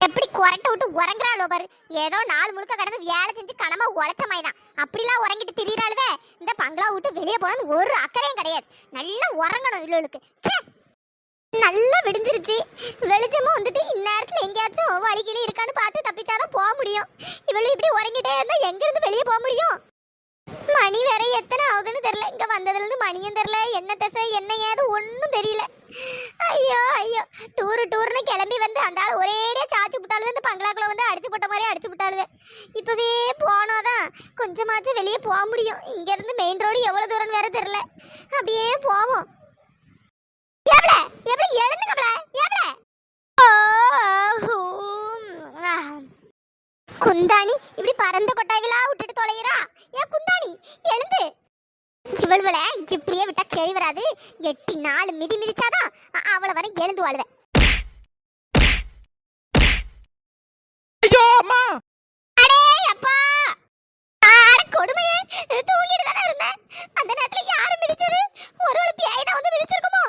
எப்படி குரட்டை விட்டு உறங்குறாளோ பாரு. ஏதோ நாள் முழுக்க கடந்து வேலை செஞ்சு கனமா உழைச்ச மாதிரி தான் அப்படிலாம் உறங்கிட்டு திரியிறாளுதே இந்த பங்களா விட்டு வெளியே போகணும்னு ஒரு அக்கறையும் கிடையாது. நல்லா உறங்கணும் இவளுக்கு. நல்லா விடிஞ்சிருச்சு. வெளிச்சமும் வந்துட்டு இந்நேரத்தில் எங்கேயாச்சும் வழிகிளி இருக்கான்னு பார்த்து தப்பிச்சாதான் போக முடியும். இவ்வளோ இப்படி உறங்கிட்டே இருந்தா எங்கேருந்து வெளியே போக முடியும்? மணி வேற எத்தனை ஆகுதுன்னு தெரியல. இங்க வந்ததுலேருந்து மணியும் தெரியல. என்ன திசை என்ன ஏது ஒன்றும் தெரியல. ஐயோ ஐயோ. டூரு டூர்னு கிளம்பி வந்து அந்த ஆள் ஒரேடியாக சாச்சு விட்டாலும் இந்த பங்களாக்குள்ள வந்து அடிச்சு போட்ட மாதிரி அடிச்சு விட்டாளுங்க இப்பவே போனோதான் கொஞ்சமாச்சும் வெளியே போக முடியும். இங்கேருந்து மெயின் ரோடு எவ்வளோ தூரம் வேற தெரியல. அப்படியே போவோம் எவ்வள எவ்வளவு எழுந்துங்கப்பல எவ்வள குந்தாணி இப்படி பறந்த கொட்டாய்களா விட்டுட்டு தொலைகிறா ஏன் குந்தாணி எழுந்து. இவள்வள இப்படியே விட்டா சரி வராது. எட்டி நாலு மிதி மிதிச்சாதான் அவளை வர எழுந்து வாழுவ. ஐயோ அம்மா! அடே அப்பா! ஆட கொடுமையே தூங்கிட்டு தானே இருந்தேன். அந்த நேரத்துல யாரு மிதிச்சது ஒரு ஒரு பியாய் தான் வந்து மிதிச்சிருக்குமோ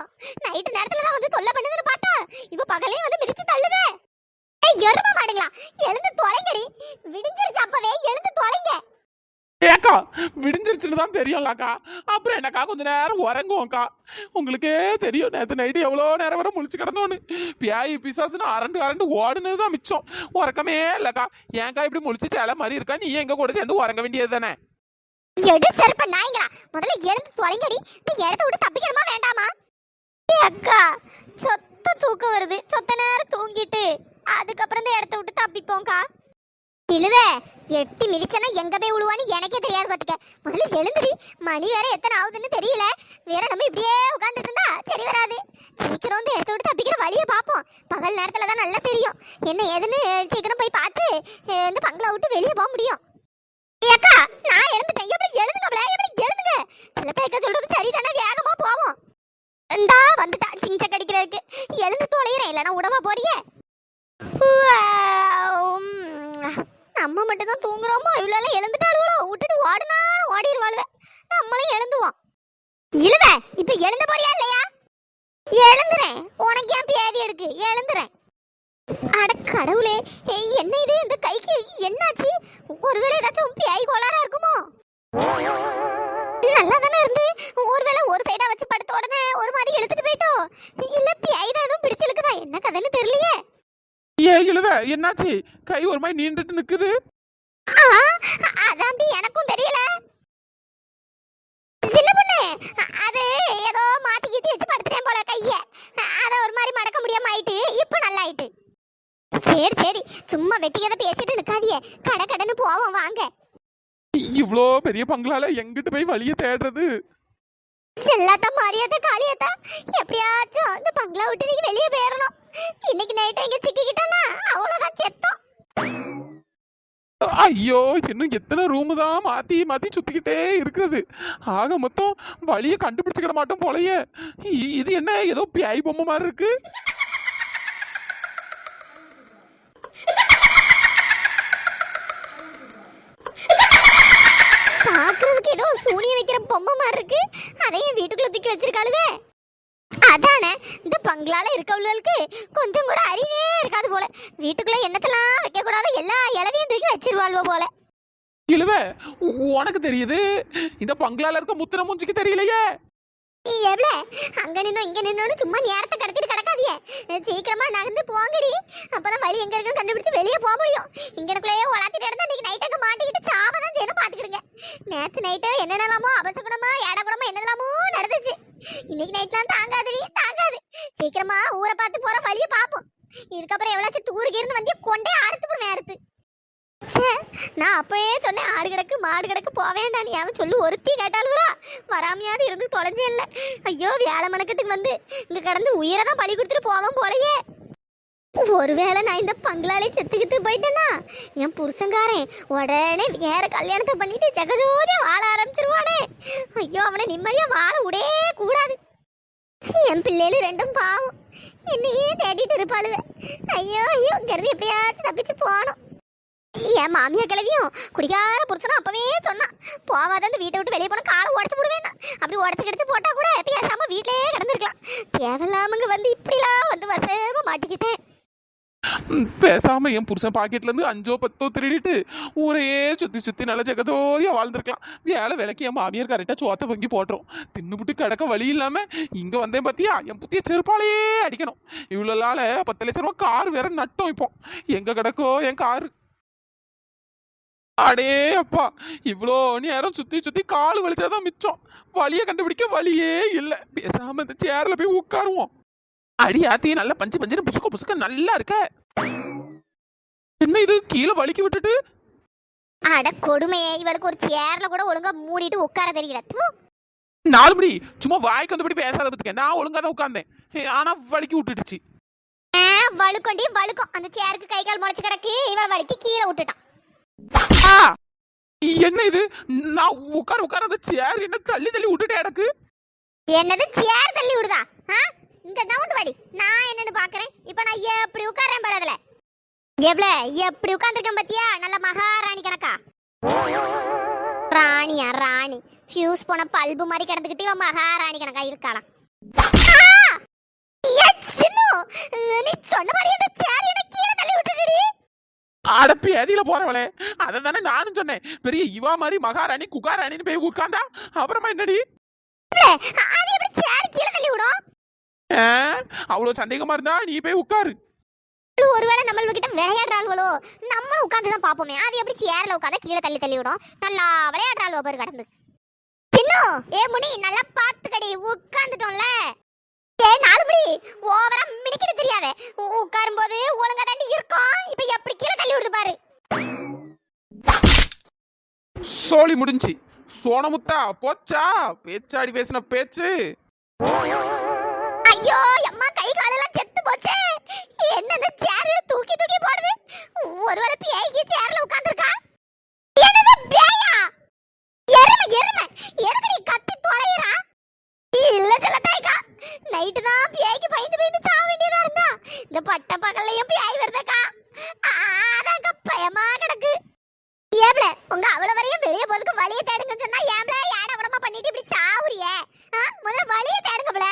நைட்டு நேரத்துல தான் வந்து தொல்லை பண்ணுதுன்னு பார்த்தா இவ பகலே வந்து மிதிச்சு தள்ளுதே ஏய் எரும மாடுங்களா எழுந்து தொலைங்கடி விடிஞ்சிருச்சு அப்பவே எழுந்து தொலைங்க ஏக்கா விடிஞ்சிருச்சுன்னு தான் தெரியும்லக்கா. அப்புறம் என்னக்கா கொஞ்ச நேரம் உறங்குவோம்க்கா. உங்களுக்கே தெரியும் நேற்று நைட்டு எவ்வளோ நேரம் வரை முழிச்சு கிடந்தோன்னு. பியாயி பிசாசுன்னு அரண்டு அரண்டு ஓடுனது தான் மிச்சம். உறக்கமே இல்லைக்கா. ஏன்க்கா இப்படி முழிச்சு சேலை மாதிரி இருக்கா? நீ எங்கள் கூட சேர்ந்து உறங்க வேண்டியது தானே? எடு செருப்ப நாய்ங்களா. முதல்ல எழுந்து தொலைங்கடி. இந்த இடத்த விட்டு தப்பிக்கணுமா வேண்டாமா? அக்கா சொத்த தூக்கம் வருது. சொத்த நேரம் தூங்கிட்டு. அதுக்கப்புறம் இந்த இடத்த விட்டு தப்பிப்போம்க்கா. இழுவே. எட்டி மிதிச்சனா எங்க போய் விழுவான்னு எனக்கே தெரியாது பாத்துக்க. முதல்ல எழுந்துடி மணி வேற எத்தனை ஆகுதுன்னு தெரியல. வேற நம்ம இப்படியே உட்கார்ந்துட்டு இருந்தா சரி வராது. சீக்கிரம் வந்து எடுத்து விட்டு தப்பிக்கிற வழியை பார்ப்போம். பகல் நேரத்துல தான் நல்லா தெரியும். என்ன ஏதுன்னு சீக்கிரம் போய் பார்த்து வந்து இந்த பங்களா விட்டு வெளியே போக முடியும். ஏக்கா நான் எழுந்துட்டேன். எப்படி எழுதுங்கப்ல எப்படி எழுதுங்க சில பேக்க சொல்றது சரிதானே. வேகமா போவோம். இந்தா வந்துட்டா. சிங்ச கடிக்கிறதுக்கு எழுந்து தொலைகிறேன் இல்லைன்னா உடம்பா போறியே. நம்ம மட்டும் தான் தூங்குறோமோ? இவ்வளோ எழுந்துட்டாளுகளோ? விட்டுட்டு ஓடுனா ஓடிடுவாளுவ நம்மளும் எழுந்துவோம். இழுவ இப்ப எழுந்த போறியா இல்லையா? எழுந்துறேன். உனக்கு ஏன் பேதி எடுக்கு எழுந்துறேன். அட கடவுளே ஏய் என்ன இது? இந்த கைக்கு என்னாச்சு? ஒருவேளை ஏதாச்சும் பேய் கோளாரா இருக்குமோ? நல்லா தானே இருந்து? ஒருவேளை ஒரு சைடா வச்சு படுத்த உடனே ஒரு மாதிரி இழுத்துட்டு போயிட்டோம் இல்ல பேய் தான் எதுவும் பிடிச்சு இழுக்குதா என்ன கதைன்னு தெரியலையே. ஏ இழுவ என்னாச்சு? கை ஒரு மாதிரி நீண்டுட்டு நிக்குது. ஆ, அதாண்டி எனக்கும் தெரியல. சின்ன பொண்ணு அது ஏதோ மாத்தி கீத்தி வச்சு படுத்துட்டேன் போல கைய. அத ஒரு மாதிரி மடக்க முடியாம ஆயிட்டு இப்ப நல்லா ஆயிட்டு சரி சரி சும்மா வெட்டி கதை பேசிட்டு நிக்காதியே கடை கடைன்னு போவோம் வாங்க. இவ்வளோ பெரிய பங்களால எங்கிட்டு போய் வழியை தேடுறது? செல்லாத்த மாரியாத்த காளியாத்தா எப்படியாச்சும் இந்த பங்களா விட்டு நீங்க வெளியே போயிடணும் இன்னைக்கு நைட்டு எங்க சிக்கிக்கிட்டோம்னா அவ்வளவுதான் செத்தோம். ஐயோ இன்னும் எத்தனை ரூமு தான் மாத்தி மாத்தி சுத்திக்கிட்டே இருக்கிறது. ஆக மொத்தம் வழியை கண்டுபிடிச்சுக்கிட மாட்டோம் போலயே. இது என்ன ஏதோ பியாய் பொம்மை மாதிரி இருக்கு? பாக்குறதுக்கு ஏதோ சூனிய வைக்கிற பொம்மை மாதிரி இருக்கு. அதையும் வீட்டுக்குள்ள தூக்கி வச்சிருக்காளுவே. அதானே இந்த பங்களால இருக்கவங்களுக்கு கொஞ்சம் கூட அறிவே இருக்காது போல. வீட்டுக்குள்ள என்னத்தெல்லாம் வைக்க கூடாத எல்லா இலவையும் தூக்கி வச்சிருவாள்வோ போல. இழுவ உனக்கு தெரியுது? இந்த பங்களால இருக்க முத்திர மூஞ்சிக்கு தெரியலையே? எவ்வளோ அங்க நின்னோம் இங்க நின்னோன்னு சும்மா நேரத்தை கடத்திட்டு கிடக்காதியே. சீக்கிரமா நகர்ந்து போங்கடி. அப்பதான் வழி எங்க இருக்குன்னு கண்டுபிடிச்சு வெளியே போக முடியும். இங்கனக்குள்ளேயே உலாத்திட்டு இருந்தா இன்னைக்கு நைட் அங்க மாட்டிக்கிட்டு சாம தான் செய்யணும் பாத்துக்கிடுங்க. நேத்து நைட்டு என்னென்னலாமோ நடந்துச்சு இன்னைக்கு தாங்காதுடி தாங்காது. சீக்கிரமா ஊரை பார்த்து போற வழியை பார்ப்போம் இதுக்கப்புறம் எவ்வளோச்சும் தூருக்கு இருந்து வந்து கொண்டே அறுத்து போடுவேன் அறுத்து. ச்சே நான் அப்பயே சொன்னேன் ஆடு கிடக்கு மாடு கிடக்கு போக வேண்டாம் அவன் சொல்லி ஒருத்தி கேட்டாலுங்களா வராமையாவது இருந்து தொலைஞ்சே இல்லை. ஐயோ வேலை மணக்கட்டுக்கு வந்து இங்க கடந்து உயிரை தான் பழி கொடுத்துட்டு போவான் போலையே. ஒருவேளை நான் இந்த பங்களாலே செத்துக்கிட்டு போயிட்டேன்னா என் புருஷங்காரன் உடனே வேற கல்யாணத்தை பண்ணிட்டு ஜெகஜோதியா வாழ ஆரம்பிச்சிருவானே. ஐயோ அவனை நிம்மதியா வாழ விடே கூடாது. என் பிள்ளைகள் ரெண்டும் பாவம். என்னையே தேடிட்டு இருப்பாளுவ. ஐயோ ஐயோ இங்கிருந்து எப்படியாச்சும் தப்பிச்சு போகணும். என் மாமியா கிளவியும் குடிகார புருஷனும் அப்பவே சொன்னான் போவாத அந்த வீட்டை விட்டு வெளியே போனா காலை உடச்சு விடுவேன் அப்படி உடச்சு கிடச்சு போட்டால் கூட பேசாமல் வீட்டிலே கிடந்துருக்கலாம். தேவையில்லாமங்க வந்து இப்படிலாம் வந்து வசமாக மாட்டிக்கிட்டேன். பேசாமல் பேசாம என் புருஷன் பாக்கெட்ல இருந்து அஞ்சோ பத்தோ திருடிட்டு ஊரையே சுத்தி சுத்தி நல்ல ஜெகதோரியா வாழ்ந்துருக்கலாம். வேலை விளக்கி என் மாமியார் கரெக்டா சோத்த பொங்கி போட்டுரும். தின்னுபிட்டு கிடக்க வழி இல்லாம இங்க வந்தேன் பாத்தியா? என் புத்திய செருப்பாலேயே அடிக்கணும். இவ்வளோ நாள பத்து லட்ச ரூபா கார் வேற நட்டோம் இப்போ. எங்க கிடக்கோ என் காரு? அடே அப்பா இவ்வளோ நேரம் சுத்தி சுத்தி கால் வலிச்சாதான் மிச்சம். வழியை கண்டுபிடிக்க வழியே இல்லை. பேசாம இந்த சேர்ல போய் உட்காருவோம். அடி ஆத்தி நல்லா பஞ்சு பஞ்சுன்னு புசுக்க புசுக்க நல்லா இருக்க. என்ன இது? கீழே வலிக்கி விட்டுட்டு? அட கொடுமையே இவளுக்கு ஒரு சேர்ல கூட ஒழுங்கா மூடிட்டு உட்கார தெரியல. நாலு மணி. சும்மா வாய்க்கு வந்தபடி பேசாத பத்துக்க. நான் ஒழுங்கா தான் உட்கார்ந்தேன். ஆனா வலிக்கி விட்டுடுச்சு. வழுக்கொண்டி வழுக்கும். அந்த சேருக்கு கை கால் முளைச்சு கிடக்கு. இவள் வலிக்கு கீழே விட்டுட்டான்! என்ன இது? நான் உட்கார உட்கார அந்த சேர் என்ன தள்ளி தள்ளி விட்டுட்டே எனக்கு? என்னது? சேர் தள்ளி விடுதா? ஆ? இங்க நவுண்டு வாடி. நான் என்னன்னு பாக்குறேன். இப்போ நான் எப்படி உட்கார்றேன் பாரு அதுல. எவ்வளவு எப்படி உட்கார்ந்திருக்கேன் பாத்தியா? நல்ல மகாராணி கணக்கா ராணியா ராணி. ஃபியூஸ் போன பல்பு மாதிரி கிடந்துக்கிட்டு இவன் மகாராணி கணக்கா இருக்காளாம் நீ சொன்ன மாதிரி அந்த சேர் என்ன கீழே தள்ளி விட்டுடுடி அட பேதியில போறவளே. அதை தானே நானும் சொன்னேன். பெரிய இவா மாதிரி மகாராணி குகாராணின்னு போய் உட்கார்ந்தா அப்புறமா என்னடி? அது எப்படி சேர் கீழே தள்ளி விடும்? அவ்வளவு சந்தேகமா இருந்தா நீ போய் உட்காரு. ஒருவேளை நம்ம கிட்ட விளையாடுறாளுவளோ நம்மளும் உட்காந்து தான் பாப்போமே அது எப்படி சேர்ல உட்காந்து கீழே தள்ளி தள்ளி விடும்? நல்லா விளையாடுறாளுவோ பேர் கடந்து. சின்னு! ஏ முனி நல்லா பாத்துக்கடி உட்காந்துட்டோம்ல ஏ நாலு முடி ஓவரா மினிக்கிட்டு தெரியாத. உட்காரும் போது ஒழுங்கா தாண்டி இருக்கும். இப்ப எப்படி கீழே தள்ளி விடுது பாரு. சோழி முடிஞ்சு. சோனமுத்தா போச்சா? பேச்சாடி பேசின பேச்சு. ஐயோ அம்மா கை காலெல்லாம் செத்து போச்சே. என்ன இந்த சேர்ல தூக்கி தூக்கி போடுது? ஒருவேளை பேய்க்கு சேர்ல உட்கார்ந்திருக்கா? என்னது பேயா? எருமை எருமை. எருமை நீ கத்தி தொலைகிறா இல்ல செல்ல தாய்க்கா நைட்டு தான் பேய்க்கு பயந்து பயந்து சாக வேண்டியதா இருந்தா இந்த பட்ட பகல்லையும் பேய் வருதக்கா ஆனாக்கா பயமா கிடக்கு ஏப்ல உங்க அவ்வளவு வரையும் வெளியே போறதுக்கு வழியை தேடுங்கன்னு சொன்னா ஏப்ல ஏட உடம்பா பண்ணிட்டு இப்படி சாவுறியே ஆ, முதல்ல வழியை தேடுங்கப்ல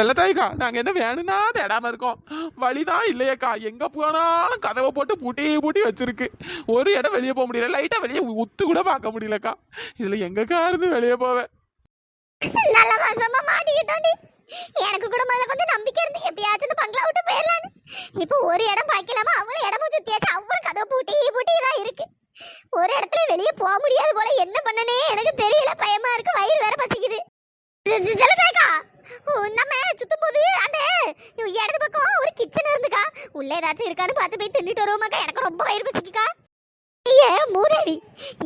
செல்லத்தாய்க்கா நாங்க என்ன வேணும்னா தேடாம இருக்கோம். வழிதான் இல்லையக்கா. எங்க போனாலும் கதவை போட்டு பூட்டி பூட்டி வச்சிருக்கு. ஒரு இடம் வெளியே போக முடியல. லைட்டா வெளியே உத்து கூட பார்க்க முடியலக்கா. இதுல எங்கக்கா இருந்து வெளியே போவேன் நல்ல வசமா மாட்டிக்கிட்டோண்டி. எனக்கு கூட முதல்ல கொஞ்சம் நம்பிக்கை இருந்து எப்பயாச்சும் பங்களா விட்டு போயிடலான்னு. இப்போ ஒரு இடம் பாக்கலாமா? அவ்வளவு இடமும் சுத்தியாச்சு அவ்வளவு கதவு பூட்டி பூட்டி தான் இருக்கு. ஒரு இடத்துல வெளியே போக முடியாது போல. என்ன பண்ணனே? எனக்கு தெரியல. பயமா இருக்கு வயிறு வேற பசிக்குது ஜ- ஜ- ஜலதாக்கா ஓ, நம்ம சுத்தும் போது அந்த இடது பக்கம் ஒரு கிச்சன் இருந்துக்கா உள்ள ஏதாச்சும் இருக்கான்னு பார்த்து போய் தின்னுட்டு வருவோமாக்கா? எனக்கு ரொம்ப வயிறு பசிக்குக்கா ஏ மூதேவி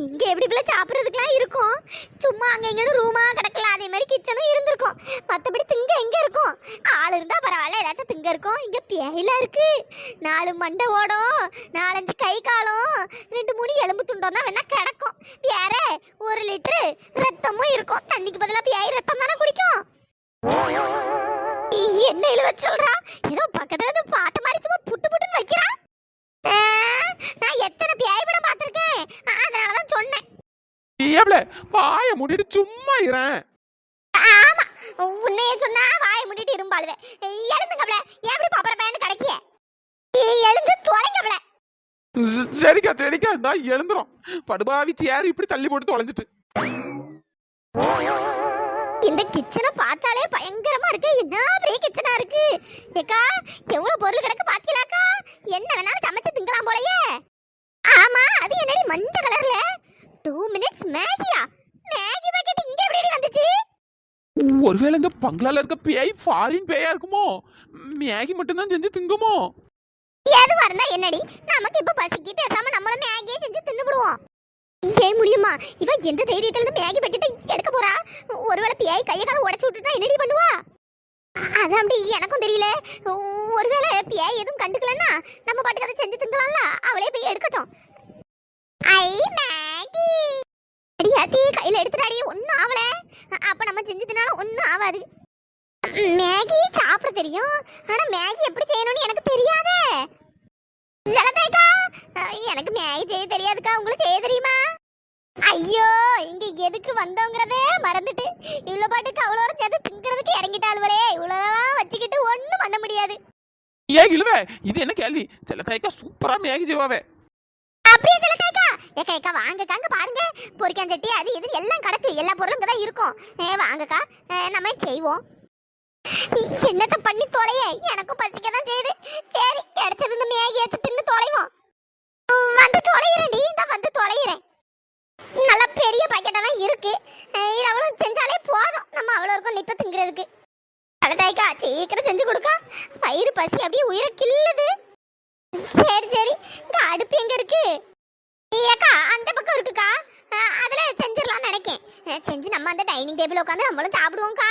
இங்க எப்படி இப்படி சாப்பிட்றதுக்குலாம் இருக்கும்? சும்மா அங்க இங்க ரூமா கிடக்கல. அதே மாதிரி கிச்சனும் இருந்திருக்கும். மத்தபடி திங்க எங்க இருக்கும்? ஆள் இருந்தா பரவாயில்ல ஏதாச்சும் திங்க இருக்கும். இங்க பேயில இருக்கு. நாலு மண்டை ஓடும். நாலஞ்சு கை காலம். ரெண்டு மூணு எலும்பு துண்டம் தான் வேணா கிடக்கும். வேற ஒரு லிட்டரு ரத்தமும் இருக்கும். தண்ணிக்கு பதிலா பேய் ரத்தம் தானே குடிக்கும்? என்ன இழுவ சொல்றா? ஏதோ பக்கத்துல இருந்து பார்த்த புட்டு புட்டுன்னு வைக்கிறா ஆ, நான் எத்தனை பேய் படம் பார்த்திருக்கேன் அதனாலதான் சொன்னேன். ஏப்ல வாய மூடிட்டு சும்மா இரேன் ஆமா உன்னையே சொன்னா வாயை மூடிட்டு இரும்பாளுவே. எழுந்துங்கப்ல எப்படி பாப்பற பையன் கிடைக்கிய எழுந்து தொலைங்கப்ல சரிக்கா சரிக்கா நான் எழுந்துரும். படுபாவி சேர் இப்படி தள்ளி போட்டு தொலைஞ்சிட்டு. இந்த கிச்சனை பார்த்தாலே பயங்கரமா இருக்கு. என்ன பெரிய கிச்சனா இருக்கு? ஏக்கா எவ்வளவு பொருள் கிடக்கு பாத்தீங்களாக்கா? என்ன வேணாலும் சமைச்சு திங்கலாம் போலயே. ஆமா அது என்னடி மஞ்சள் கலர்ல? டூ மினிட்ஸ் மேகியா. மேகி பாக்கெட் இங்க எப்படி வந்துச்சு? ஒருவேளை இந்த பங்களால இருக்க பேய் ஃபாரின் பேயா இருக்குமோ? மேகி மட்டும்தான் செஞ்சு திங்குமோ? எதுவா இருந்தா என்னடி? நமக்கு இப்ப பசிக்கு பேசாம தின்னுபிடுவோம் ஏன் முடியுமா? இவ எந்த தைரியத்துல இருந்து மேகி பக்கெட்டை எடுக்க போறா? ஒருவேளை பியாய் கையை கால உடச்சு விட்டுட்டா என்னடி பண்ணுவா? அதான் அப்படி எனக்கும் தெரியல. ஒருவேளை பியாய் எதுவும் கண்டுக்கலன்னா நம்ம பாட்டுக்கு அதை செஞ்சு திங்கலாம்ல? அவளே போய் எடுக்கட்டும். ஐ மேகி! அடியாத்தி கையில எடுத்துடாடி. ஒன்னும் ஆவல. அப்ப நம்ம செஞ்சு தின்னாலும் ஒன்னும் ஆகாது மேகி சாப்பிட தெரியும். ஆனா மேகி எப்படி செய்யணும்னு எனக்கு தெரியாதே. எனக்கு மேகி செய்ய தெரியாதுக்கா. உங்களுக்கு செய்ய தெரியுமா? ஐயோ இங்க எதுக்கு வந்தோங்கிறதே மறந்துட்டு. இவ்வளவு பாட்டுக்கு அவ்வளோ சேர்த்து திங்கிறதுக்கு இறங்கிட்டாளுவலே இவ்வளோதான் வச்சுக்கிட்டு ஒண்ணும் பண்ண முடியாது. ஏன் இழுவே இது என்ன கேள்வி? சில தைக்கா சூப்பரா மேகி செய்வாவே அப்படியே சில கைக்கா ஏக்கா வாங்கக்காங்க பாருங்க. பொரிக்காஞ்சட்டி அது இது எல்லாம் கிடக்கு. எல்லா பொருளும் தான் இருக்கும். ஏ வாங்கக்கா. நம்ம செய்வோம். என்னத்த பண்ணி தொலைய? எனக்கும் பசிக்க தான் செய்யுது. சரி கிடைச்சது இந்த மேகி எடுத்து தின்னு தொலைவோம். வந்து தொலைகிறேன்டி நான் வந்து தொலைகிறேன் நல்ல பெரிய பாக்கெட்டாக தான் இருக்கு. இது அவ்வளோ செஞ்சாலே போதும். நம்ம அவ்வளோ இருக்கும் நிப்ப திங்கிறதுக்கு. அழதாய்க்கா சீக்கிரம் செஞ்சு கொடுக்கா. வயிறு பசி அப்படியே உயிரை கில்லுது சரி சரி. இந்த அடுப்பு எங்க இருக்கு? ஏக்கா அந்த பக்கம் இருக்குக்கா. அதில் செஞ்சிடலாம்னு நினைக்கேன். செஞ்சு நம்ம அந்த டைனிங் டேபிள் உட்காந்து நம்மளும் சாப்பிடுவோம்க்கா.